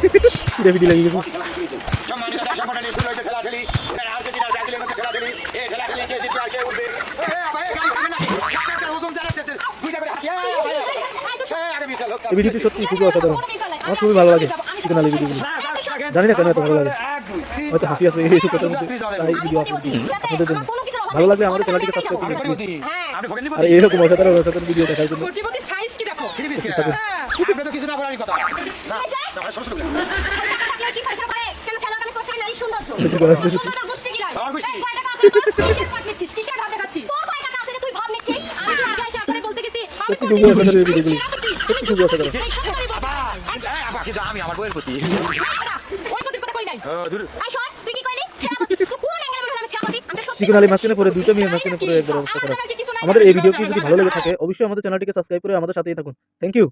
এই এই করে বিশাল লোক। এই ভিডিওটি সত্যি খুবই অসাধারণ। আমার খুবই ভালো লাগে চিকেন আলী ভিডিওগুলো। জানি না কেন এত ভালো লাগে। হয়তো। হাসি আছে এইসব কথার মধ্যে, তাই ভিডিও আপনাদের ভালো লাগলে আমাদের চ্যানেলটিকে সাবস্ক্রাইব আপনি হ্যাঁ। আর এইরকম অসাধারণ অসাধারণ ভিডিও দেখার জন্য। কোটিপতি সাইজ কি দেখো? থ্রি পিস কিনা? হ্যাঁ। আপনি তো কিছু না বলারই কথা। না, না, মানে ছোট ছোট কি ফাইসা করে? কেন আমি করতে নারী সৌন্দর্য? সত্যি সুন্দর গোষ্ঠী কি লাই আমার গোষ্ঠী? কিসের ভাত নিচ্ছিস? কিসের ভাত দেখাচ্ছিস? তোর কয় টাকা আছে তুই ভাত নিচ্ছিস? আমি কি আগে এসে একবারে বলতে গেছি। আমি সত্যি খুবই অসাধারণ এই সত্যি খুবই অসাধারণ। এই, আবা, কিন্তু আমি আমার বইয়ের প্রতি। ওই প্রতি কথা কই নাই? ও, দূর। আই শোন তুই কি কইলি সেনাপতি তুই কোন অ্যাঙ্গেলে বলছিস আমি সেনাপতি আমি সত্যি চিকন আলী মাঝখানে পরে দুটো মেয়ে মাঝখানে পরে একবার অবস্থা খারাপ। আমাদের এই ভিডিওটি যদি ভালো লেগে থাকে, অবশ্যই আমাদের চ্যানেলটিকে সাবস্ক্রাইব করে আমাদের সাথেই থাকুন। Thank you